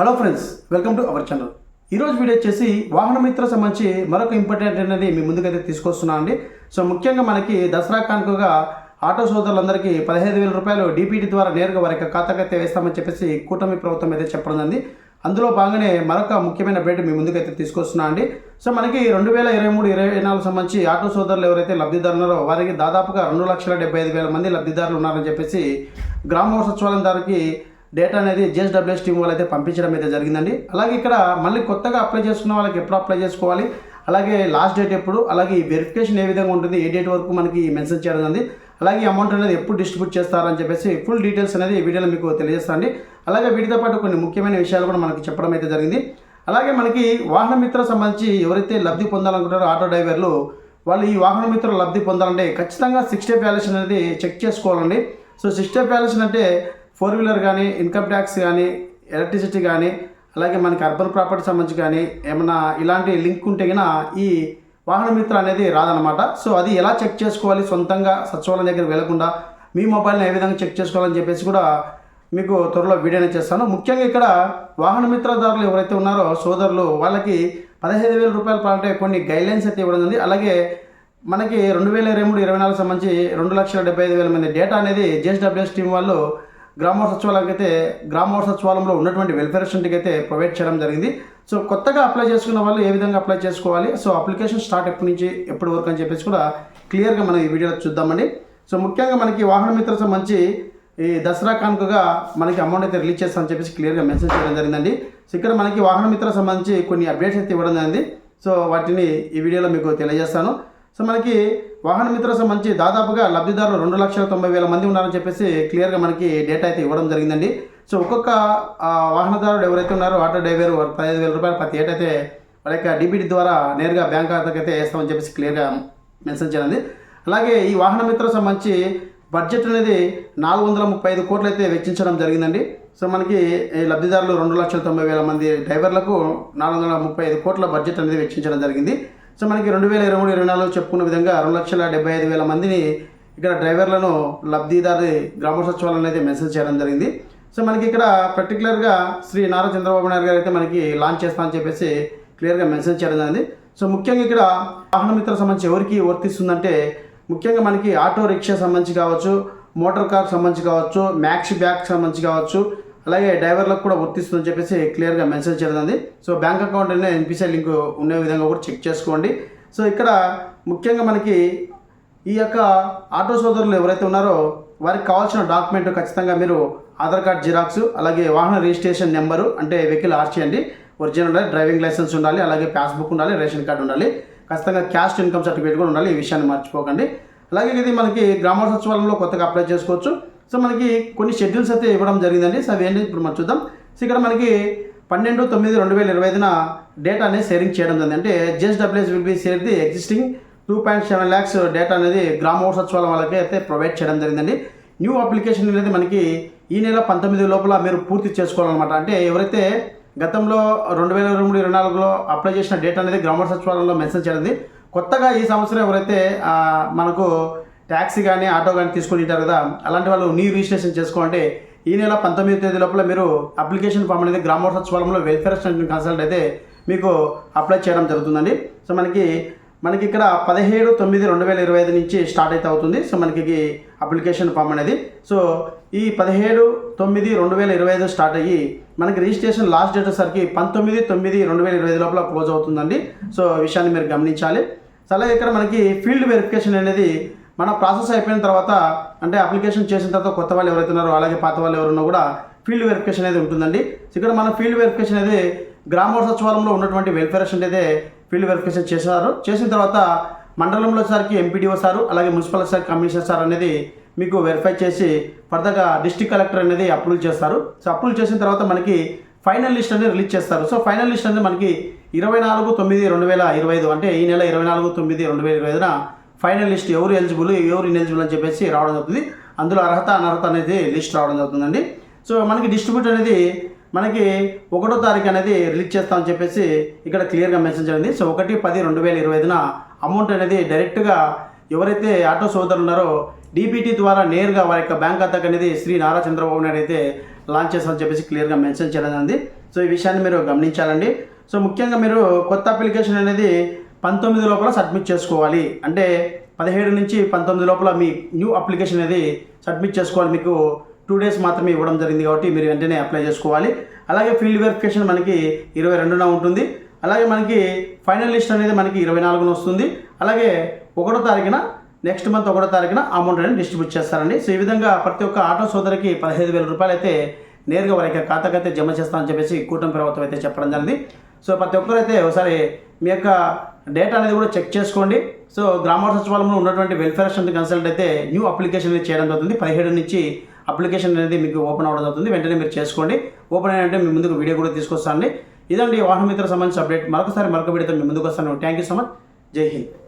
Hello friends welcome to our channel ఈరోజు video వచ్చేసి వాహన మిత్ర సంబంధించి మరొక ఇంపార్టెంట్ అనేది మీ ముందుకైతే తీసుకొస్తున్నాను అండి. సో ముఖ్యంగా మనకి దసరా కానుకగా ఆటో సోదరులందరికీ పదిహేను వేల రూపాయలు డీపీటీ ద్వారా నేరుగా వారి యొక్క ఖాతాకైతే వేస్తామని చెప్పేసి కూటమి ప్రభుత్వం అయితే చెప్పడం జరిగింది. అందులో భాగంగానే మరొక ముఖ్యమైన అప్డేట్ మీ ముందుకైతే తీసుకొస్తున్నా అండి. సో మనకి రెండు వేల ఇరవై మూడు ఇరవై నాలుగు సంబంధించి ఆటో సోదరులు ఎవరైతే లబ్ధిదారులు ఉన్నారో వారికి దాదాపుగా రెండు లక్షల డెబ్బై ఐదు వేల మంది లబ్ధిదారులు ఉన్నారని చెప్పేసి గ్రామ సచివాలయం దారికి డేటా అనేది జేఎస్డబ్ల్యూఎస్ టీం వాళ్ళు అయితే పంపించడం అయితే జరిగిందండి. అలాగే ఇక్కడ మళ్ళీ కొత్తగా అప్లై చేసుకున్న వాళ్ళకి ఎప్పుడు అప్లై చేసుకోవాలి? అలాగే లాస్ట్ డేట్ ఎప్పుడు? అలాగే ఈ వెరిఫికేషన్ ఏ విధంగా ఉంటుంది? ఏ డేట్ వరకు మనకి మెన్షన్ చేయడం జరిగింది? అలాగే అమౌంట్ అనేది ఎప్పుడు డిస్ట్రిబ్యూట్ చేస్తారని చెప్పేసి ఫుల్ డీటెయిల్స్ అనేది ఈ వీడియోలో మీకు తెలియజేస్తాండి అలాగే వీటితో పాటు కొన్ని ముఖ్యమైన విషయాలు కూడా మనకి చెప్పడం అయితే జరిగింది. అలాగే మనకి వాహన మిత్ర సంబంధించి ఎవరైతే లబ్ధి పొందాలనుకుంటారో ఆటో డ్రైవర్లు వాళ్ళు ఈ వాహన మిత్రులు లబ్ధి పొందాలంటే ఖచ్చితంగా సిక్స్ స్టెప్ వ్యాల్యూషన్ అనేది చెక్ చేసుకోవాలండి. సో సిక్స్ స్టెప్ అంటే ఫోర్ వీలర్ కానీ ఇన్కమ్ ట్యాక్స్ కానీ ఎలక్ట్రిసిటీ కానీ అలాగే మనకి అర్బన్ ప్రాపర్టీ సంబంధించి కానీ ఏమైనా ఇలాంటి లింక్ ఉంటే గిన ఈ వాహన మిత్ర అనేది రాదనమాట సో అది ఎలా చెక్ చేసుకోవాలి? సొంతంగా సచివాలయం దగ్గర వెళ్ళకుండా మీ మొబైల్ని ఏ విధంగా చెక్ చేసుకోవాలని చెప్పేసి కూడా మీకు త్వరలో వీడియోనే చేస్తాను. ముఖ్యంగా ఇక్కడ వాహన మిత్రదారులు ఎవరైతే ఉన్నారో సోదరులు వాళ్ళకి పదహైదు వేల రూపాయలు పాలంటే కొన్ని గైడ్లైన్స్ అయితే ఇవ్వడం ఉంది అలాగే మనకి రెండు వేల ఇరవై మూడు ఇరవై నాలుగు సంబంధించి రెండు లక్షల డెబ్బై ఐదు వేల మంది డేటా అనేది జేఎస్డబ్ల్యూఎస్ టీం వాళ్ళు గ్రామ సచివాలయానికి అయితే గ్రామ సచివాలయంలో ఉన్నటువంటి వెల్ఫేర్ అసిస్టెంట్కి అయితే ప్రొవైడ్ చేయడం జరిగింది. సో కొత్తగా అప్లై చేసుకున్న వాళ్ళు ఏ విధంగా అప్లై చేసుకోవాలి? సో అప్లికేషన్ స్టార్ట్ ఎప్పటి నుంచి ఎప్పటి వరకు అని చెప్పేసి కూడా క్లియర్గా మనం ఈ వీడియోలో చూద్దామండి. సో ముఖ్యంగా మనకి వాహన మిత్ర సంబంధించి ఈ దసరా కానుకగా మనకి అమౌంట్ అయితే రిలీజ్ చేస్తామని చెప్పేసి క్లియర్గా మెసేజ్ చేయడం జరిగిందండి. సో ఇక్కడ మనకి వాహన మిత్ర సంబంధించి కొన్ని అప్డేట్స్ అయితే ఇవ్వడం జరిగింది. సో వాటిని ఈ వీడియోలో మీకు తెలియజేస్తాను. సో మనకి వాహన మిత్ర సంబంధించి దాదాపుగా లబ్ధిదారులు రెండు లక్షల తొంభై వేల మంది ఉన్నారని చెప్పేసి క్లియర్గా మనకి డేటా అయితే ఇవ్వడం జరిగిందండి. సో ఒక్కొక్క వాహనదారుడు ఎవరైతే ఉన్నారో ఆటో డ్రైవర్ పదిహేను వేల రూపాయలు ప్రతి ఏటైతే వాళ్ళ యొక్క డిబిటి ద్వారా నేరుగా బ్యాంక్ ఖాతాకి అయితే వేస్తామని చెప్పేసి క్లియర్గా మెన్షన్ చేయండి అలాగే ఈ వాహన మిత్ర సంబంధించి బడ్జెట్ అనేది నాలుగు వందల ముప్పై ఐదు కోట్లు అయితే వెచ్చించడం జరిగిందండి. సో మనకి లబ్ధిదారులు రెండు లక్షల తొంభై వేల మంది డ్రైవర్లకు నాలుగు వందల ముప్పై ఐదు కోట్ల బడ్జెట్ అనేది వెచ్చించడం జరిగింది. సో మనకి రెండు వేల ఇరవై మూడు ఇరవై నాలుగు చెప్పుకున్న విధంగా రెండు లక్షల డెబ్బై ఐదు వేల మందిని ఇక్కడ డ్రైవర్లను లబ్ధిదారి గ్రామ సచివాలయం అయితే మెసేజ్ చేయడం జరిగింది. సో మనకి ఇక్కడ పర్టికులర్గా శ్రీ నారా చంద్రబాబు నాయుడు గారు అయితే మనకి లాంచ్ చేస్తామని చెప్పేసి క్లియర్గా మెన్షన్ చేయడం జరిగింది. సో ముఖ్యంగా ఇక్కడ వాహన మిత్ర సంబంధించి ఎవరికి వర్తిస్తుందంటే ముఖ్యంగా మనకి ఆటో రిక్షా సంబంధించి కావచ్చు మోటార్ కార్ సంబంధించి కావచ్చు మ్యాక్స్ బ్యాగ్ సంబంధించి కావచ్చు అలాగే డ్రైవర్లకు కూడా వర్తిస్తుందని చెప్పేసి క్లియర్గా మెన్షన్ చేయడం సో బ్యాంక్ అకౌంట్ అనేది ఎన్పిసిఐ లింక్ ఉండే విధంగా కూడా చెక్ చేసుకోండి. సో ఇక్కడ ముఖ్యంగా మనకి ఈ యొక్క ఆటో సోదరులు ఎవరైతే ఉన్నారో వారికి కావాల్సిన డాక్యుమెంట్ ఖచ్చితంగా మీరు ఆధార్ కార్డ్ జిరాక్స్ అలాగే వాహన రిజిస్ట్రేషన్ నెంబరు అంటే వెహికల్ ఆర్చి చేయండి ఒరిజినల్ ఉండాలి డ్రైవింగ్ లైసెన్స్ ఉండాలి అలాగే పాస్బుక్ ఉండాలి రేషన్ కార్డు ఉండాలి. ఖచ్చితంగా క్యాస్ట్ ఇన్కమ్ సర్టిఫికేట్ కూడా ఉండాలి. ఈ విషయాన్ని మర్చిపోకండి. అలాగే ఇది మనకి గ్రామ సచివాలయంలో కొత్తగా అప్లై చేసుకోవచ్చు. సో మనకి కొన్ని షెడ్యూల్స్ అయితే ఇవ్వడం జరిగిందండి. సో అవేంటి ఇప్పుడు మనం చూద్దాం. సో ఇక్కడ మనకి పన్నెండు తొమ్మిది రెండు వేల ఇరవై ఐదున డేటా అనేది షేరింగ్ చేయడం జరిగింది. అంటే JSWS will be share the existing two point seven lakhs data అనేది గ్రామ సచివాలయం వాళ్ళకి అయితే ప్రొవైడ్ చేయడం జరిగిందండి. న్యూ అప్లికేషన్ అనేది మనకి ఈ నెల పంతొమ్మిది లోపల మీరు పూర్తి చేసుకోవాలన్నమాట. అంటే ఎవరైతే గతంలో రెండు వేల ఇరవై మూడు ఇరవై నాలుగులో అప్లై చేసిన డేటా అనేది గ్రామ సచివాలయంలో మెన్షన్ చేయడం కొత్తగా ఈ సంవత్సరం ఎవరైతే మనకు ట్యాక్సీ కానీ ఆటో కానీ తీసుకొని ఉంటారు కదా అలాంటి వాళ్ళు నీ రిజిస్ట్రేషన్ చేసుకోవాలంటే ఈ నెల పంతొమ్మిది తేదీ లోపల మీరు అప్లికేషన్ ఫామ్ అనేది గ్రామ వెల్ఫేర్ అసిస్టెంట్ కన్సల్ట్ అయితే మీకు అప్లై చేయడం జరుగుతుందండి. సో మనకి మనకి ఇక్కడ పదిహేడు తొమ్మిది రెండు వేల ఇరవై ఐదు నుంచి స్టార్ట్ అయితే అవుతుంది. సో మనకి అప్లికేషన్ ఫామ్ అనేది. సో ఈ పదిహేడు తొమ్మిది రెండు వేల ఇరవై ఐదు స్టార్ట్ అయ్యి మనకి రిజిస్ట్రేషన్ లాస్ట్ డేట్ వచ్చేసరికి పంతొమ్మిది తొమ్మిది రెండు వేల ఇరవై ఐదు లోపల క్లోజ్ అవుతుందండి. సో విషయాన్ని మీరు గమనించాలి. సో అలాగే ఇక్కడ మనకి ఫీల్డ్ వెరిఫికేషన్ అనేది మన ప్రాసెస్ అయిపోయిన తర్వాత అంటే అప్లికేషన్ చేసిన తర్వాత కొత్త వాళ్ళు ఎవరైతే ఉన్నారో అలాగే పాత వాళ్ళు ఎవరున్నా కూడా ఫీల్డ్ వెరిఫికేషన్ అనేది ఉంటుందండి. ఇక్కడ మన ఫీల్డ్ వెరిఫికేషన్ అనేది గ్రామ సచివాలయంలో ఉన్నటువంటి వెల్ఫేర్ అనేది అయితే ఫీల్డ్ వెరిఫికేషన్ చేశారు. చేసిన తర్వాత మండలంలో సార్కి ఎంపీడీఓ సారు అలాగే మున్సిపల్ సార్ కమిషనర్ సార్ అనేది మీకు వెరిఫై చేసి ఫర్దర్గా డిస్ట్రిక్ట్ కలెక్టర్ అనేది అప్రూవ్ చేస్తారు. సో అప్రూవ్ చేసిన తర్వాత మనకి ఫైనల్ లిస్ట్ అనేది రిలీజ్ చేస్తారు. సో ఫైనల్ లిస్ట్ అనేది మనకి ఇరవై నాలుగు తొమ్మిది రెండు వేల ఇరవై ఐదు అంటే ఈ నెల ఇరవై నాలుగు తొమ్మిది రెండు వేల ఇరవై ఐదున ఫైనల్ లిస్ట్ ఎవరు ఎలిజిబుల్ ఎవరు ఇన్ఎలిజిబుల్ అని చెప్పేసి రావడం జరుగుతుంది. అందులో అర్హత అనర్హత అనేది లిస్ట్ రావడం జరుగుతుందండి. సో మనకి డిస్ట్రిబ్యూట్ అనేది మనకి ఒకటో తారీఖు అనేది రిలీజ్ చేస్తామని చెప్పేసి ఇక్కడ క్లియర్గా మెన్షన్ చేయండి. సో ఒకటి పది రెండు వేల ఇరవై ఐదున అమౌంట్ అనేది డైరెక్ట్గా ఎవరైతే ఆటో సోదరులు ఉన్నారో డీబీటీ ద్వారా నేరుగా వారి యొక్క బ్యాంక్ ఖాతాకి అనేది శ్రీ నారా చంద్రబాబు నాయుడు అయితే లాంచ్ చేస్తామని చెప్పేసి క్లియర్గా మెన్షన్ చేయడం జరిగింది. సో ఈ విషయాన్ని మీరు గమనించాలండి. సో ముఖ్యంగా మీరు కొత్త అప్లికేషన్ అనేది పంతొమ్మిది లోపల సబ్మిట్ చేసుకోవాలి. అంటే పదిహేడు నుంచి పంతొమ్మిది లోపల మీ న్యూ అప్లికేషన్ అనేది సబ్మిట్ చేసుకోవాలి. మీకు టూ డేస్ మాత్రమే ఇవ్వడం జరిగింది కాబట్టి మీరు వెంటనే అప్లై చేసుకోవాలి. అలాగే ఫీల్డ్ వెరిఫికేషన్ మనకి ఇరవై రెండున ఉంటుంది. అలాగే మనకి ఫైనల్ లిస్ట్ అనేది మనకి ఇరవై నాలుగున వస్తుంది. అలాగే ఒకటో తారీఖున నెక్స్ట్ మంత్ ఒకటో తారీఖున అమౌంట్ అనేది డిస్ట్రిబ్యూట్ చేస్తారండి. సో ఈ విధంగా ప్రతి ఒక్క ఆటో సోదరికి పదహైదు వేల రూపాయలు అయితే నేరుగా వారి యొక్క ఖాతాకైతే జమ చేస్తామని చెప్పేసి కూటమి ప్రభుత్వం అయితే చెప్పడం జరిగింది. సో ప్రతి ఒక్కరైతే ఒకసారి మీ యొక్క డేటా అనేది కూడా చెక్ చేసుకోండి. సో గ్రామ సచివాలయంలో ఉన్నటువంటి వెల్ఫేర్ అసిస్టెంట్ కన్సల్ట్ అయితే న్యూ అప్లికేషన్ అనేది చేయడం జరుగుతుంది. పదిహేడు నుంచి అప్లికేషన్ అనేది మీకు ఓపెన్ అవ్వడం జరుగుతుంది. వెంటనే మీరు చేసుకోండి. ఓపెన్ అయినంటే మీ ముందుకు వీడియో కూడా తీసుకొస్తాను ఇదండి వాహన మిత్ర సంబంధించిన అప్డేట్ మరొకసారి మరొక వీడియోతో మీ ముందుకు వస్తాను. థ్యాంక్ యూ సో మచ్ జై హింద్.